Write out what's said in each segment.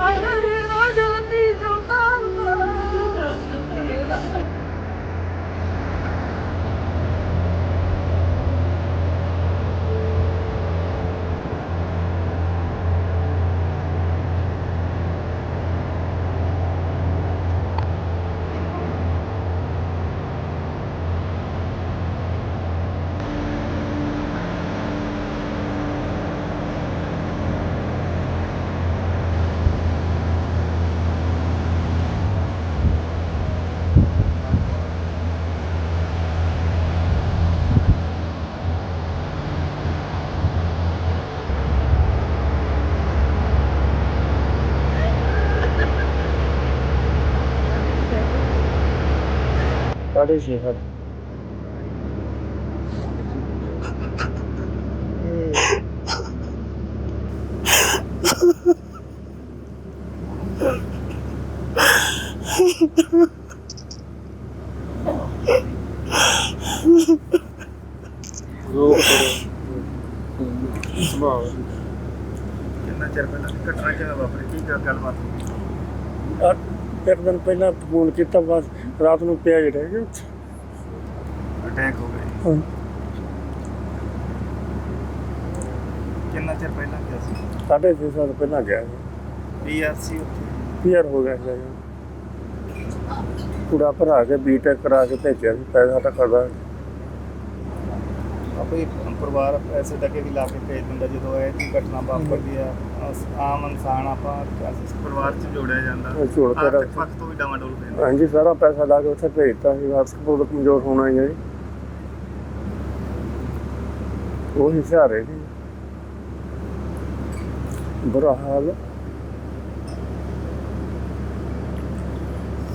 my ਸਾਢੇ ਛੇ ਸੱਤ ਰੋਕ ਕਰੋ ਕਿੰਨਾ ਚਿਰ ਪਹਿਲਾਂ ਘਟਨਾ ਕਿਵੇਂ ਵਾਪਰੀ ਕੀ ਗੱਲ ਗੱਲਬਾਤ ਹੋਈ? ਇੱਕ ਦਿਨ ਪਹਿਲਾਂ ਫੋਨ ਕੀਤਾ ਬਸ ਰਾਤ ਨੂੰ ਪਿਆ ਗਿਆ ਉੱਥੇ ਅਟੈਕ ਹੋ ਗਿਆ। ਕਿੰਨਾ ਚਿਰ ਪਹਿਲਾਂ ਗਿਆ ਸੀ? ਸਾਢੇ ਛੇ ਸਾਲ ਪਹਿਲਾਂ ਗਿਆ ਸੀ। ਪੀਆਰਸੀ ਉੱਥੇ। ਕਲੀਅਰ ਹੋ ਗਿਆ ਸੀ ਪੂਰਾ ਭਰਾ ਕੇ ਬੀਟੈਕ ਕਰਾ ਕੇ ਭੇਜਿਆ ਸੀ ਪੈਸਾ ਤਾਂ ਕਰਦਾ ਆਪੇ ਪਰਿਵਾਰ ਪੈਸੇ ਟਕੇ ਵੀ ਲਾ ਕੇ ਭੇਜ ਦਿੰਦਾ ਜਦੋਂ ਇਹ ਦੀ ਘਟਨਾ ਵਾਪਰਦੀ ਆ ਅਸ- ਆਮ ਇਨਸਾਨ ਆਪਾਂ ਇਸ ਪਰਿਵਾਰ 'ਚ ਜੋੜਿਆ ਜਾਂਦਾ। ਉਹ ਜੋੜ ਕੇ ਆਰਥਿਕ ਰੱਖ- ਪੱਖ ਤੋਂ ਵੀ ਡਾਵਾਡੋਲ ਪੈਂਦਾ ਹਾਂਜੀ ਸਾਰਾ ਪੈਸਾ ਲਾ ਕੇ ਉੱਥੇ ਭੇਜਤਾ ਸੀ ਵਾਪਸ ਬਹੁਤ ਕਮਜ਼ੋਰ ਹੋਣਾ ਹੀ ਹੈ ਜੀ। ਉਹ ਹੀ ਸਹਾਰੇ ਜੀ ਬੁਰਾ ਹਾਲ।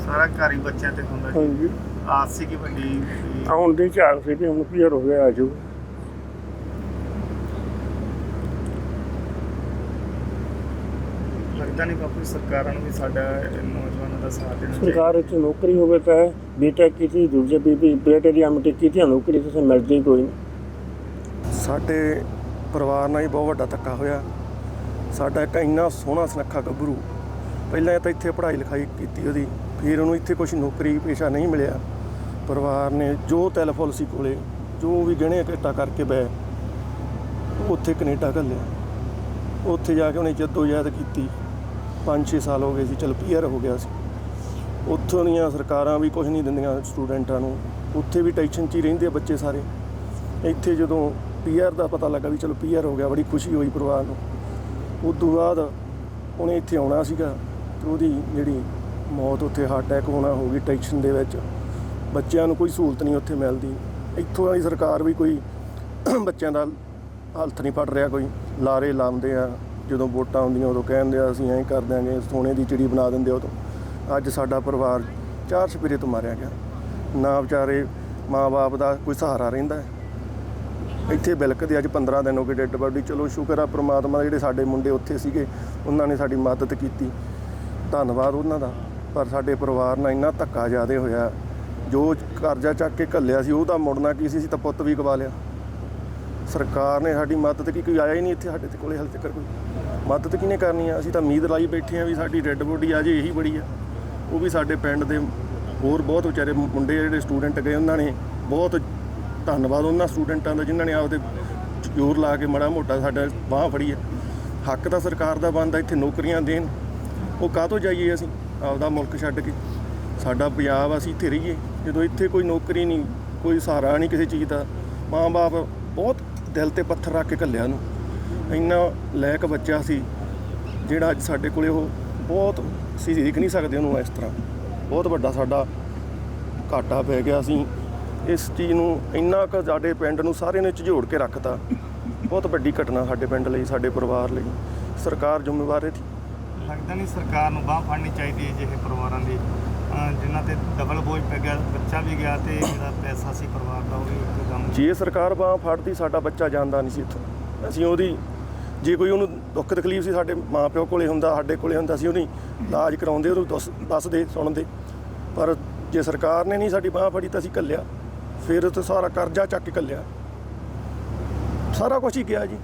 ਸਾਰਾ ਘਰ ਹੀ ਬੱਚਿਆਂ ਤੇ ਹੁੰਦਾ ਜੀ ਹਾਂਜੀ। ਆਸ ਸੀ ਕਿ ਵੱਡੀ ਵੀ ਆਉਣ ਦੀ ਝਾਕ ਸੀ ਵੀ ਹੁਣ ਕਲੀਅਰ ਹੋ ਗਿਆ ਆਜੂ। ਲੱਗਦਾ ਨਹੀਂ ਬਾਪੂ ਸਰਕਾਰਾਂ ਨੂੰ ਵੀ ਸਾਡਾ ਨੌਜਵਾਨਾਂ ਦਾ ਸਾਥ ਦੇਣਾ ਚਾਹੀਦਾ। ਸਰਕਾਰ ਵਿੱਚ ਨੌਕਰੀ ਹੋਵੇ ਤਾਂ ਬੀਟੈਕ ਕੀਤੀ ਦੂਜੇ ਬੀਬੀ ਬੇਟੇ ਦੀ ਐਮਟੈਕ ਕੀਤੀ ਨੌਕਰੀ ਤੁਸੀਂ ਮਿਲਦੀ ਕੋਈ ਨਹੀਂ। ਸਾਡੇ ਪਰਿਵਾਰ ਨਾਲ ਹੀ ਬਹੁਤ ਵੱਡਾ ਧੱਕਾ ਹੋਇਆ। ਸਾਡਾ ਇੱਕ ਇੰਨਾ ਸੋਹਣਾ ਸੁਨੱਖਾ ਗੱਭਰੂ ਪਹਿਲਾਂ ਤਾਂ ਇੱਥੇ ਪੜ੍ਹਾਈ ਲਿਖਾਈ ਕੀਤੀ ਉਹਦੀ ਫਿਰ ਉਹਨੂੰ ਇੱਥੇ ਕੁਝ ਨੌਕਰੀ ਪੇਸ਼ਾ ਨਹੀਂ ਮਿਲਿਆ। ਪਰਿਵਾਰ ਨੇ ਜੋ ਤਿਲ ਸੀ ਕੋਲੇ ਜੋ ਵੀ ਗਹਿਣੇ ਇਕੱਠਾ ਕਰਕੇ ਬੈ ਉੱਥੇ ਕੈਨੇਡਾ ਘੱਲਿਆ। ਉੱਥੇ ਜਾ ਕੇ ਉਹਨੇ ਜਦੋਜਹਿਦ ਕੀਤੀ। 5-6 ਸਾਲ ਹੋ ਗਏ ਸੀ, ਚਲ ਪੀਆਰ ਹੋ ਗਿਆ ਸੀ। ਉੱਥੋਂ ਦੀਆਂ ਸਰਕਾਰਾਂ ਵੀ ਕੁਝ ਨਹੀਂ ਦਿੰਦੀਆਂ ਸਟੂਡੈਂਟਾਂ ਨੂੰ। ਉੱਥੇ ਵੀ ਟੈਨਸ਼ਨ 'ਚ ਹੀ ਰਹਿੰਦੇ ਆ ਬੱਚੇ ਸਾਰੇ। ਇੱਥੇ ਜਦੋਂ ਪੀਆਰ ਦਾ ਪਤਾ ਲੱਗਾ ਵੀ ਚਲੋ ਪੀਆਰ ਹੋ ਗਿਆ, ਬੜੀ ਖੁਸ਼ੀ ਹੋਈ ਪਰਿਵਾਰ ਨੂੰ। ਉਸ ਤੋਂ ਬਾਅਦ ਉਹਨੇ ਇੱਥੇ ਆਉਣਾ ਸੀਗਾ ਤੇ ਉਹਦੀ ਜਿਹੜੀ ਮੌਤ ਉੱਥੇ ਹਾਰਟ ਅਟੈਕ ਹੋਣਾ ਹੋ ਗਈ ਟੈਨਸ਼ਨ ਦੇ ਵਿੱਚ। ਬੱਚਿਆਂ ਨੂੰ ਕੋਈ ਸਹੂਲਤ ਨਹੀਂ ਉੱਥੇ ਮਿਲਦੀ। ਇੱਥੋਂ ਵਾਲੀ ਸਰਕਾਰ ਵੀ ਕੋਈ ਬੱਚਿਆਂ ਦਾ ਹਾਲਤ ਨਹੀਂ ਫੜ ਰਿਹਾ ਕੋਈ। ਲਾਰੇ ਲਾਉਂਦੇ ਆ। ਜਦੋਂ ਵੋਟਾਂ ਆਉਂਦੀਆਂ ਉਦੋਂ ਕਹਿੰਦੇ ਆ, ਅਸੀਂ ਐਂ ਕਰ ਦਿਆਂਗੇ, ਸੋਨੇ ਦੀ ਚਿੜੀ ਬਣਾ ਦਿੰਦੇ ਉਦੋਂ। ਅੱਜ ਸਾਡਾ ਪਰਿਵਾਰ ਚਾਰ ਸਪੀਰੇ ਤੋਂ ਮਾਰਿਆ ਗਿਆ। ਨਾ ਵਿਚਾਰੇ ਮਾਂ-ਬਾਪ ਦਾ ਕੋਈ ਸਹਾਰਾ ਰਹਿੰਦਾ ਇੱਥੇ ਬਿਲਕਦੇ ਅੱਜ 15 ਦਿਨ ਹੋ ਗਏ ਡੈੱਡ ਬਾਡੀ। ਚਲੋ ਸ਼ੁਕਰ ਆ, ਪ੍ਰਮਾਤਮਾ ਦਾ ਜਿਹੜੇ ਸਾਡੇ ਮੁੰਡੇ ਉੱਥੇ ਸੀਗੇ, ਉਹਨਾਂ ਨੇ ਸਾਡੀ ਮਦਦ ਕੀਤੀ। ਧੰਨਵਾਦ ਉਹਨਾਂ ਦਾ, ਪਰ ਸਾਡੇ ਪਰਿਵਾਰ ਨਾਲ ਇੰਨਾ ਧੱਕਾ ਜ਼ਿਆਦੇ ਹੋਇਆ। ਜੋ ਕਰਜ਼ਾ ਚੱਕ ਕੇ ਘੱਲਿਆ ਸੀ, ਉਹਦਾ ਮੁੜਨਾ ਕੀ ਸੀ? ਅਸੀਂ ਤਾਂ ਪੁੱਤ ਵੀ ਗਵਾ ਲਿਆ। ਸਰਕਾਰ ਨੇ ਸਾਡੀ ਮਦਦ ਕੀ ਕੋਈ ਆਇਆ ਹੀ ਨਹੀਂ ਇੱਥੇ ਸਾਡੇ ਤੇ ਕੋਲੇ ਹਾਲੇ ਤੱਕ ਕੋਈ। ਮਦਦ ਕਿਹਨੇ ਕਰਨੀ ਆ? ਅਸੀਂ ਤਾਂ ਉਮੀਦ ਲਾਈ ਬੈਠੇ ਆ ਵੀ ਸਾਡੀ ਡੈੱਡ ਬੋਡੀ ਆ ਜੇ ਇਹੀ ਬੜੀ ਆ। ਉਹ ਵੀ ਸਾਡੇ ਪਿੰਡ ਦੇ ਹੋਰ ਬਹੁਤ ਵਿਚਾਰੇ ਮੁੰਡੇ ਜਿਹੜੇ ਸਟੂਡੈਂਟ ਗਏ, ਉਹਨਾਂ ਨੇ ਬਹੁਤ ਧੰਨਵਾਦ ਉਹਨਾਂ ਸਟੂਡੈਂਟਾਂ ਦਾ ਜਿਨ੍ਹਾਂ ਨੇ ਆਪਦੇ ਜ਼ੋਰ ਲਾ ਕੇ ਮੜਾ ਮੋਟਾ ਸਾਡਾ ਬਾਹ ਫੜੀ ਹੈ ਹੱਕ ਤਾਂ ਸਰਕਾਰ ਦਾ ਬਣਦਾ, ਇੱਥੇ ਨੌਕਰੀਆਂ ਦੇਣ। ਉਹ ਕਾਹਤੋਂ ਜਾਈਏ ਅਸੀਂ? ਆਪਦਾ ਮੁਲਕ ਛੱਡ ਕੇ। ਸਾਡਾ ਪੰਜਾਬ ਅਸੀਂ ਇੱਥੇ ਰਹੀਏ। ਜਦੋਂ ਇੱਥੇ ਕੋਈ ਨੌਕਰੀ ਨਹੀਂ, ਕੋਈ ਸਹਾਰਾ ਨਹੀਂ ਕਿਸੇ ਚੀਜ਼ ਦਾ, ਮਾਂ-ਬਾਪ ਬਹੁਤ ਦਿਲ ਤੇ ਪੱਥਰ ਰੱਖ ਕੇ ਘੱਲਿਆ ਨੂੰ ਇੰਨਾ ਲਾਇਕ ਬੱਚਾ ਸੀ ਜਿਹੜਾ ਅੱਜ ਸਾਡੇ ਕੋਲੇ ਉਹ ਬਹੁਤ ਅਸੀਂ ਦੇਖ ਨਹੀਂ ਸਕਦੇ ਉਹਨੂੰ ਇਸ ਤਰ੍ਹਾਂ। ਬਹੁਤ ਵੱਡਾ ਸਾਡਾ ਘਾਟਾ ਪੈ ਗਿਆ ਸੀ। ਇਸ ਚੀਜ਼ ਨੂੰ ਇੰਨਾ ਕੁ ਸਾਡੇ ਪਿੰਡ ਨੂੰ ਸਾਰੇ ਨੇ ਝਿਜੋੜ ਕੇ ਰੱਖਤਾ। ਬਹੁਤ ਵੱਡੀ ਘਟਨਾ ਸਾਡੇ ਪਿੰਡ ਲਈ ਸਾਡੇ ਪਰਿਵਾਰ ਲਈ। ਸਰਕਾਰ ਜ਼ਿੰਮੇਵਾਰ ਹੈ ਲੱਗਦਾ ਨਹੀਂ ਸਰਕਾਰ ਨੂੰ ਬਾਹ ਫੜਨੀ ਚਾਹੀਦੀ ਹੈ ਜਿਹੇ ਪਰਿਵਾਰਾਂ ਦੀ। ਜਿਨ੍ਹਾਂ ਤੇ ਡਬਲ ਬੋਝ ਪੈ ਗਿਆ ਬੱਚਾ ਵੀ ਗਿਆ ਤੇ ਜਿਹੜਾ ਪੈਸਾ ਸੀ ਪਰਿਵਾਰ ਦਾ ਉਹ ਵੀ ਇੱਕ ਕੰਮ ਜੇ ਸਰਕਾਰ ਬਾਹ ਫੜਦੀ ਸਾਡਾ ਬੱਚਾ ਜਾਂਦਾ ਨਹੀਂ ਸੀ ਇੱਥੋਂ। ਅਸੀਂ ਉਹਦੀ ਜੇ ਕੋਈ ਉਹਨੂੰ ਦੁੱਖ ਤਕਲੀਫ ਸੀ ਸਾਡੇ ਮਾਪਿਓ ਕੋਲੇ ਹੁੰਦਾ, ਸਾਡੇ ਕੋਲੇ ਹੁੰਦਾ ਸੀ, ਉਹਦੀ ਇਲਾਜ ਕਰਾਉਂਦੇ, ਉਹਨੂੰ ਦੱਸ ਦੱਸਦੇ ਸੁਣਦੇ। ਪਰ ਜੇ ਸਰਕਾਰ ਨੇ ਨਹੀਂ ਸਾਡੀ ਬਾਹ ਫੜੀ ਤਾਂ ਅਸੀਂ ਕੱਲਿਆ ਫਿਰ ਉੱਥੇ ਸਾਰਾ ਕਰਜ਼ਾ ਚੱਕ ਕੇ ਕੱਲਿਆ ਸਾਰਾ ਕੁਝ ਹੀ ਗਿਆ ਜੀ।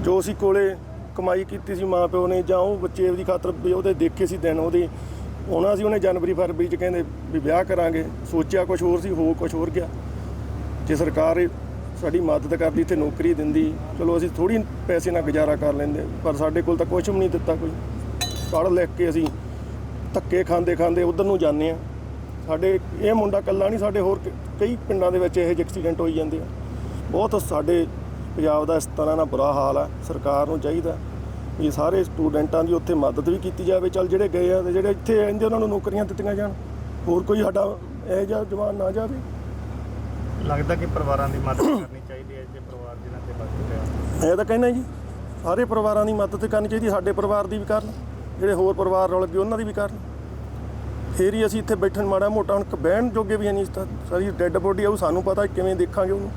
ਜੋ ਅਸੀਂ ਕੋਲੇ ਕਮਾਈ ਕੀਤੀ ਸੀ ਮਾਂ ਪਿਓ ਨੇ, ਜਾਂ ਉਹ ਬੱਚੇ ਉਹਦੀ ਖਾਤਰ ਵੀ ਉਹਦੇ ਦੇਖੇ ਸੀ ਦਿਨ ਉਹਦੇ, ਉਹਨਾਂ ਸੀ ਉਹਨੇ ਜਨਵਰੀ, ਫਰਵਰੀ ਚ ਕਹਿੰਦੇ ਵੀ ਵਿਆਹ ਕਰਾਂਗੇ। ਸੋਚਿਆ ਕੁਝ ਹੋਰ ਸੀ, ਹੋ ਕੁਝ ਹੋਰ ਗਿਆ। ਜੇ ਸਰਕਾਰ ਇਹ ਸਾਡੀ ਮਦਦ ਕਰਦੀ, ਇੱਥੇ ਨੌਕਰੀ ਦਿੰਦੀ। ਚਲੋ ਅਸੀਂ ਥੋੜੀ ਪੈਸੇ ਨਾਲ ਗੁਜ਼ਾਰਾ ਕਰ ਲੈਂਦੇ ਪਰ ਸਾਡੇ ਕੋਲ ਤਾਂ ਕੁਝ ਵੀ ਨਹੀਂ ਦਿੱਤਾ ਕੋਈ। ਪੜ੍ਹ ਲਿਖ ਕੇ ਅਸੀਂ ਧੱਕੇ ਖਾਂਦੇ ਖਾਂਦੇ ਉਧਰ ਨੂੰ ਜਾਂਦੇ ਆ ਸਾਡੇ ਇਹ ਮੁੰਡਾ ਕੱਲਾ ਨਹੀਂ, ਸਾਡੇ ਹੋਰ ਕਈ ਪਿੰਡਾਂ ਦੇ ਵਿੱਚ ਇਹੋ ਜਿਹੇ ਐਕਸੀਡੈਂਟ ਹੋਈ ਜਾਂਦੇ ਆ। ਬਹੁਤ ਸਾਡੇ ਪੰਜਾਬ ਦਾ ਇਸ ਤਰ੍ਹਾਂ ਨਾਲ ਬੁਰਾ ਹਾਲ ਆ, ਸਰਕਾਰ ਨੂੰ ਚਾਹੀਦਾ ਵੀ ਸਾਰੇ ਸਟੂਡੈਂਟਾਂ ਦੀ ਉੱਥੇ ਮਦਦ ਵੀ ਕੀਤੀ ਜਾਵੇ। ਚੱਲ ਜਿਹੜੇ ਗਏ ਆ ਤੇ ਜਿਹੜੇ ਇੱਥੇ ਰਹਿੰਦੇ ਉਹਨਾਂ ਨੂੰ ਨੌਕਰੀਆਂ ਦਿੱਤੀਆਂ ਜਾਣ। ਹੋਰ ਕੋਈ ਸਾਡਾ ਇਹੋ ਜਿਹਾ ਜਵਾਨ ਨਾ ਜਾਵੇ। ਲੱਗਦਾ ਕਿ ਪਰਿਵਾਰਾਂ ਦੀ ਮਦਦ ਕਰਨੀ ਚਾਹੀਦੀ ਹੈ ਜੇ ਪਰਿਵਾਰ ਜਿਨ੍ਹਾਂ ਤੇ ਵਕਤ ਪਿਆ ਇਹ ਤਾਂ ਕਹਿੰਦਾ ਜੀ, ਸਾਰੇ ਪਰਿਵਾਰਾਂ ਦੀ ਮਦਦ ਕਰਨੀ ਚਾਹੀਦੀ ਸਾਡੇ ਪਰਿਵਾਰ ਦੀ ਵੀ ਕਰਨ, ਜਿਹੜੇ ਹੋਰ ਪਰਿਵਾਰ ਰਲ ਗਏ ਉਹਨਾਂ ਦੀ ਵੀ ਕਰਨ। ਫੇਰ ਹੀ ਅਸੀਂ ਇੱਥੇ ਬੈਠਣ ਮਾੜਾ ਮੋਟਾ, ਹੁਣ ਬਹਿਣ ਜੋਗੇ ਵੀ ਹੈ ਨਹੀਂ ਸਾਰੀ ਡੈੱਡ ਬੋਡੀ ਆ, ਉਹ ਸਾਨੂੰ ਪਤਾ ਕਿਵੇਂ ਦੇਖਾਂਗੇ ਉਹਨੂੰ।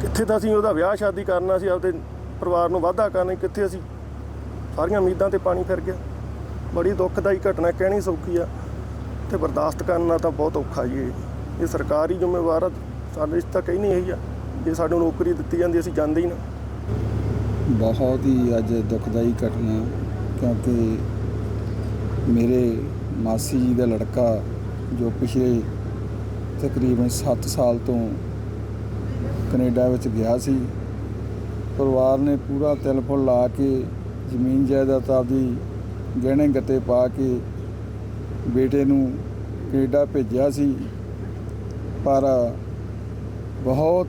ਕਿੱਥੇ ਤਾਂ ਅਸੀਂ ਉਹਦਾ ਵਿਆਹ ਸ਼ਾਦੀ ਕਰਨਾ ਸੀ ਆਪਦੇ ਪਰਿਵਾਰ ਨੂੰ ਵਾਧਾ ਕਰਨਾ, ਕਿੱਥੇ ਅਸੀਂ ਸਾਰੀਆਂ ਉਮੀਦਾਂ ਤੇ ਪਾਣੀ ਫਿਰ ਗਿਆ। ਬੜੀ ਦੁੱਖਦਾਈ ਘਟਨਾ, ਕਹਿਣੀ ਸੌਖੀ ਆ। ਤੇ ਬਰਦਾਸ਼ਤ ਕਰਨਾ ਤਾਂ ਬਹੁਤ ਔਖਾ ਜੀ। ਇਹ ਇਹ ਸਰਕਾਰ ਹੀ ਜ਼ਿੰਮੇਵਾਰ ਆ ਸਾਡੇ ਇਸ ਤਾਂ ਕਹੀ ਨਹੀਂ ਇਹੀ ਆ, ਜੇ ਸਾਨੂੰ ਨੌਕਰੀ ਦਿੱਤੀ ਜਾਂਦੀ, ਅਸੀਂ ਜਾਂਦੇ ਹੀ ਨਾ। ਬਹੁਤ ਹੀ ਅੱਜ ਦੁਖਦਾਈ ਘਟਨਾ ਕਿਉਂਕਿ ਮੇਰੇ ਮਾਸੀ ਜੀ ਦਾ ਲੜਕਾ ਜੋ ਪਿਛਲੇ ਤਕਰੀਬਨ 7 ਸਾਲ ਤੋਂ ਕੈਨੇਡਾ ਵਿੱਚ ਗਿਆ ਸੀ, ਪਰਿਵਾਰ ਨੇ ਪੂਰਾ ਤਿਲ ਫੁੱਲ ਲਾ ਕੇ, ਜ਼ਮੀਨ ਜਾਇਦਾਦ ਆਪਦੀ ਗਹਿਣੇ ਗੱਤੇ ਪਾ ਕੇ ਬੇਟੇ ਨੂੰ ਕੈਨੇਡਾ ਭੇਜਿਆ ਸੀ। ਪਰ ਬਹੁਤ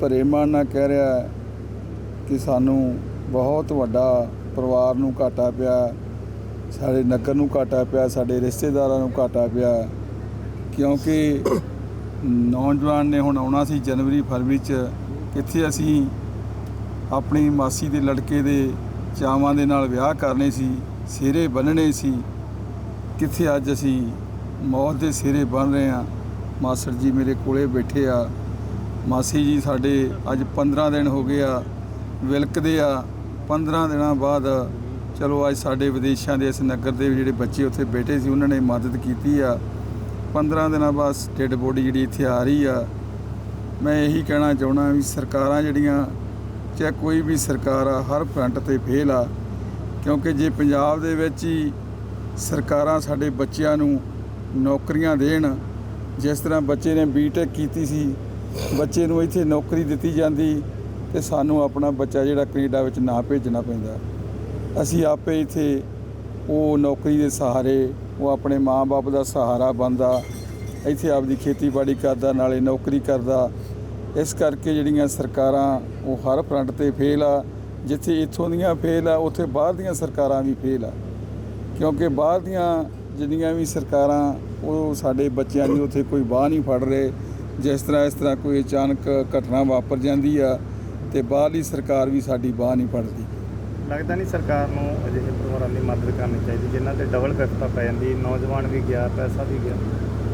ਪਰੇਮਾਨ ਨਾਲ ਕਹਿ ਰਿਹਾ ਕਿ ਸਾਨੂੰ ਬਹੁਤ ਵੱਡਾ ਪਰਿਵਾਰ ਨੂੰ ਘਾਟਾ ਪਿਆ ਸਾਡੇ ਨਗਰ ਨੂੰ ਘਾਟਾ ਪਿਆ ਸਾਡੇ ਰਿਸ਼ਤੇਦਾਰਾਂ ਨੂੰ ਘਾਟਾ ਪਿਆ ਕਿਉਂਕਿ ਨੌਜਵਾਨ ਨੇ ਹੁਣ ਆਉਣਾ ਸੀ ਜਨਵਰੀ ਫਰਵਰੀ ਚ, ਕਿੱਥੇ ਅਸੀਂ ਆਪਣੀ ਮਾਸੀ ਦੇ ਲੜਕੇ ਦੇ ਚਾਵਾਂ ਦੇ ਨਾਲ ਵਿਆਹ ਕਰਨੇ ਸੀ ਸਿਰੇ ਬੰਨਣੇ ਸੀ, ਕਿੱਥੇ ਅੱਜ ਅਸੀਂ ਮੌਤ ਦੇ ਸਿਰੇ ਬਣ ਰਹੇ ਹਾਂ। ਮਾਸਟਰ ਜੀ ਮੇਰੇ ਕੋਲੇ ਬੈਠੇ ਆ। ਮਾਸੀ ਜੀ ਸਾਡੇ ਅੱਜ 15 ਦਿਨ ਹੋ ਗਏ ਆ, ਵਿਲਕਦੇ ਆ। 15 ਦਿਨਾਂ ਬਾਅਦ ਚਲੋ ਅੱਜ ਸਾਡੇ ਵਿਦੇਸ਼ਾਂ ਦੇ ਇਸ ਨਗਰ ਦੇ ਜਿਹੜੇ ਬੱਚੇ ਉੱਥੇ ਬੈਠੇ ਸੀ, ਉਹਨਾਂ ਨੇ ਮਦਦ ਕੀਤੀ ਆ। 15 ਦਿਨਾਂ ਬਾਅਦ ਡੈਡ ਬੋਡੀ ਜਿਹੜੀ ਇੱਥੇ ਆ ਰਹੀ ਆ। ਮੈਂ ਇਹੀ ਕਹਿਣਾ ਚਾਹਣਾ ਵੀ ਸਰਕਾਰਾਂ ਜਿਹੜੀਆਂ, ਚਾਹੇ ਕੋਈ ਵੀ ਸਰਕਾਰ ਆ, ਹਰ ਫਰੰਟ ਤੇ ਫੇਲ ਆ। ਕਿਉਂਕਿ ਜੇ ਪੰਜਾਬ ਦੇ ਵਿੱਚ ਹੀ ਸਰਕਾਰਾਂ ਸਾਡੇ ਬੱਚਿਆਂ ਨੂੰ ਨੌਕਰੀਆਂ ਦੇਣ ਜਿਸ ਤਰ੍ਹਾਂ ਬੱਚੇ ਨੇ ਬੀਟੈਕ ਕੀਤੀ ਸੀ, ਬੱਚੇ ਨੂੰ ਇੱਥੇ ਨੌਕਰੀ ਦਿੱਤੀ ਜਾਂਦੀ ਤੇ ਸਾਨੂੰ ਆਪਣਾ ਬੱਚਾ ਜਿਹੜਾ ਕੈਨੇਡਾ ਵਿੱਚ ਨਾ ਭੇਜਣਾ ਪੈਂਦਾ। ਅਸੀਂ ਆਪੇ ਇੱਥੇ ਉਹ ਨੌਕਰੀ ਦੇ ਸਹਾਰੇ, ਉਹ ਆਪਣੇ ਮਾਂ-ਬਾਪ ਦਾ ਸਹਾਰਾ ਬਣਦਾ, ਇੱਥੇ ਆਪਦੀ ਖੇਤੀਬਾੜੀ ਕਰਦਾ, ਨਾਲੇ ਨੌਕਰੀ ਕਰਦਾ। ਇਸ ਕਰਕੇ ਜਿਹੜੀਆਂ ਸਰਕਾਰਾਂ ਉਹ ਹਰ ਫਰੰਟ ਤੇ ਫੇਲ ਆ, ਜਿੱਥੇ ਇੱਥੋਂ ਦੀਆਂ ਫੇਲ ਆ, ਉੱਥੇ ਬਾਹਰ ਦੀਆਂ ਸਰਕਾਰਾਂ ਵੀ ਫੇਲ ਆ। ਕਿਉਂਕਿ ਬਾਹਰ ਦੀਆਂ ਜਿੰਨੀਆਂ ਵੀ ਸਰਕਾਰਾਂ ਉਹ ਸਾਡੇ ਬੱਚਿਆਂ ਦੀ ਉੱਥੇ ਕੋਈ ਬਾਹ ਨਹੀਂ ਫੜ ਰਹੇ। ਜਿਸ ਤਰ੍ਹਾਂ ਇਸ ਤਰ੍ਹਾਂ ਕੋਈ ਅਚਾਨਕ ਘਟਨਾ ਵਾਪਰ ਜਾਂਦੀ ਆ ਤੇ ਬਾਹਰਲੀ ਸਰਕਾਰ ਵੀ ਸਾਡੀ ਬਾਹ ਨਹੀਂ ਫੜਦੀ। ਲੱਗਦਾ ਨਹੀਂ ਸਰਕਾਰ ਨੂੰ ਅਜਿਹੇ ਪਰਿਵਾਰਾਂ ਦੀ ਮਦਦ ਕਰਨੀ ਚਾਹੀਦੀ ਜਿਨ੍ਹਾਂ ਤੇ ਡਬਲ ਵਿਪਤਾ ਪੈ ਜਾਂਦੀ ਨੌਜਵਾਨ ਵੀ ਗਿਆ ਪੈਸਾ ਵੀ ਗਿਆ।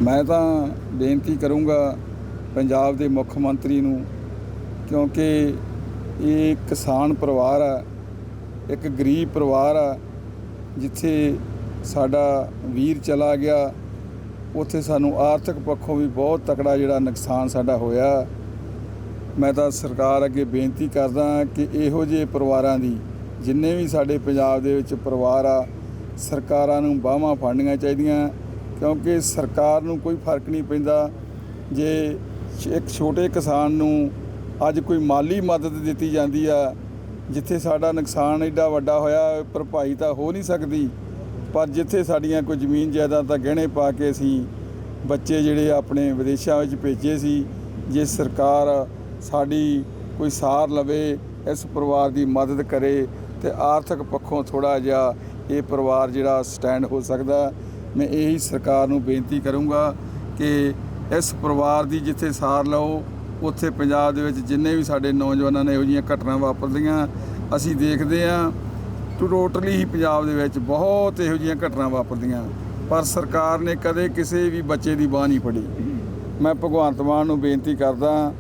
ਮੈਂ ਤਾਂ ਬੇਨਤੀ ਕਰੂੰਗਾ ਪੰਜਾਬ ਦੇ ਮੁੱਖ ਮੰਤਰੀ ਨੂੰ ਕਿਉਂਕਿ ਇਹ ਕਿਸਾਨ ਪਰਿਵਾਰ ਆ ਇੱਕ ਗਰੀਬ ਪਰਿਵਾਰ ਆ ਜਿੱਥੇ ਸਾਡਾ ਵੀਰ ਚਲਾ ਗਿਆ, ਉੱਥੇ ਸਾਨੂੰ ਆਰਥਿਕ ਪੱਖੋਂ ਵੀ ਬਹੁਤ ਤਕੜਾ ਜਿਹੜਾ ਨੁਕਸਾਨ ਸਾਡਾ ਹੋਇਆ। ਮੈਂ ਤਾਂ ਸਰਕਾਰ ਅੱਗੇ ਬੇਨਤੀ ਕਰਦਾ ਕਿ ਇਹੋ ਜਿਹੇ ਪਰਿਵਾਰਾਂ ਦੀ, ਜਿੰਨੇ ਵੀ ਸਾਡੇ ਪੰਜਾਬ ਦੇ ਵਿੱਚ ਪਰਿਵਾਰ ਆ, ਸਰਕਾਰਾਂ ਨੂੰ ਬਾਹਾਂ ਫੜਨੀਆਂ ਚਾਹੀਦੀਆਂ, ਕਿਉਂਕਿ ਸਰਕਾਰ ਨੂੰ ਕੋਈ ਫ਼ਰਕ ਨਹੀਂ ਪੈਂਦਾ। ਜੇ ਇੱਕ ਛੋਟੇ ਕਿਸਾਨ ਨੂੰ ਅੱਜ ਕੋਈ ਮਾਲੀ ਮਦਦ ਦਿੱਤੀ ਜਾਂਦੀ ਆ, ਜਿੱਥੇ ਸਾਡਾ ਨੁਕਸਾਨ ਐਡਾ ਵੱਡਾ ਹੋਇਆ, ਭਰਪਾਈ ਤਾਂ ਹੋ ਨਹੀਂ ਸਕਦੀ। ਪਰ ਜਿੱਥੇ ਸਾਡੀਆਂ ਕੋਈ ਜ਼ਮੀਨ ਜਾਇਦਾਦ ਗਹਿਣੇ ਪਾ ਕੇ ਅਸੀਂ ਬੱਚੇ ਜਿਹੜੇ ਆਪਣੇ ਵਿਦੇਸ਼ਾਂ ਵਿੱਚ ਭੇਜੇ ਸੀ, ਜੇ ਸਰਕਾਰ ਸਾਡੀ ਕੋਈ ਸਾਰ ਲਵੇ, ਇਸ ਪਰਿਵਾਰ ਦੀ ਮਦਦ ਕਰੇ ਤੇ ਆਰਥਿਕ ਪੱਖੋਂ ਥੋੜਾ ਜਿਹਾ ਇਹ ਪਰਿਵਾਰ ਜਿਹੜਾ ਸਟੈਂਡ ਹੋ ਸਕਦਾ। ਮੈਂ ਇਹੀ ਸਰਕਾਰ ਨੂੰ ਬੇਨਤੀ ਕਰੂੰਗਾ ਕਿ ਇਸ ਪਰਿਵਾਰ ਦੀ ਜਿੱਥੇ ਸਾਰ ਲਓ, ਉੱਥੇ ਪੰਜਾਬ ਦੇ ਵਿੱਚ ਜਿੰਨੇ ਵੀ ਸਾਡੇ ਨੌਜਵਾਨਾਂ ਨੇ ਇਹੋ ਜਿਹੀਆਂ ਘਟਨਾ ਵਾਪਰਦੀਆਂ, ਅਸੀਂ ਦੇਖਦੇ ਹਾਂ। ਟੋਟਲੀ ਹੀ ਪੰਜਾਬ ਦੇ ਵਿੱਚ ਬਹੁਤ ਇਹੋ ਜਿਹੀਆਂ ਘਟਨਾ ਵਾਪਰਦੀਆਂ। ਪਰ ਸਰਕਾਰ ਨੇ ਕਦੇ ਕਿਸੇ ਵੀ ਬੱਚੇ ਦੀ ਬਾਹ ਨਹੀਂ ਫੜੀ। ਮੈਂ ਭਗਵੰਤ ਮਾਨ ਨੂੰ ਬੇਨਤੀ ਕਰਦਾ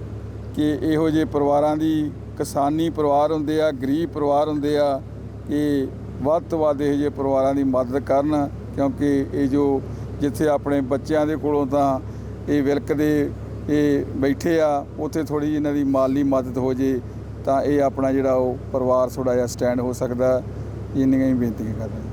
ਕਿ ਇਹੋ ਜਿਹੇ ਪਰਿਵਾਰਾਂ ਦੀ, ਕਿਸਾਨੀ ਪਰਿਵਾਰ ਹੁੰਦੇ ਆ, ਗਰੀਬ ਪਰਿਵਾਰ ਹੁੰਦੇ ਆ, ਕਿ ਵੱਧ ਤੋਂ ਵੱਧ ਇਹੋ ਜਿਹੇ ਪਰਿਵਾਰਾਂ ਦੀ ਮਦਦ ਕਰਨ, ਕਿਉਂਕਿ ਇਹ ਜੋ ਜਿੱਥੇ ਆਪਣੇ ਬੱਚਿਆਂ ਦੇ ਕੋਲੋਂ ਤਾਂ ਇਹ ਵਿਲਕਦੇ, ਇਹ ਬੈਠੇ ਆ, ਉੱਥੇ ਥੋੜੀ ਇਹਨਾਂ ਦੀ ਮਾਲੀ ਮਦਦ ਹੋ ਜੇ, ਤਾਂ ਇਹ ਆਪਣਾ ਜਿਹੜਾ ਉਹ ਪਰਿਵਾਰ ਥੋੜਾ ਜਿਹਾ ਸਟੈਂਡ ਹੋ ਸਕਦਾ। ਇੰਨੀਆਂ ਹੀ ਬੇਨਤੀ ਬੇਨਤੀਆਂ ਕਰਦਾ।